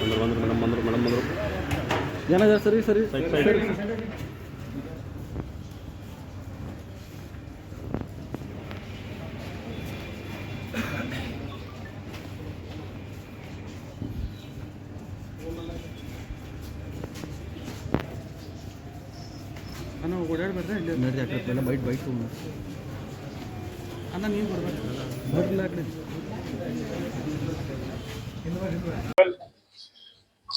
ಬಂದ್ರು ಬಂದ್ರು ಮೇಡಮ್ ಬಂದ್ರು ಮೇಡಮ್ ಬಂದರು. ಸರಿ ಸರಿ? ಸೈಡ್ ಅಣ್ಣ ಓಡಾಡ್ಬೇಡ್ರಿ ಇಲ್ಲಿ ನಡ್ರಿ ಆ ಕಡೆ ಬೈಟ್ ಬೈಟ್. ಅಣ್ಣ ನೀನು ಬರ್ಬೇಕು ಬರ್ಲಿಲ್ಲ ಆ ಕಡೆ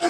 加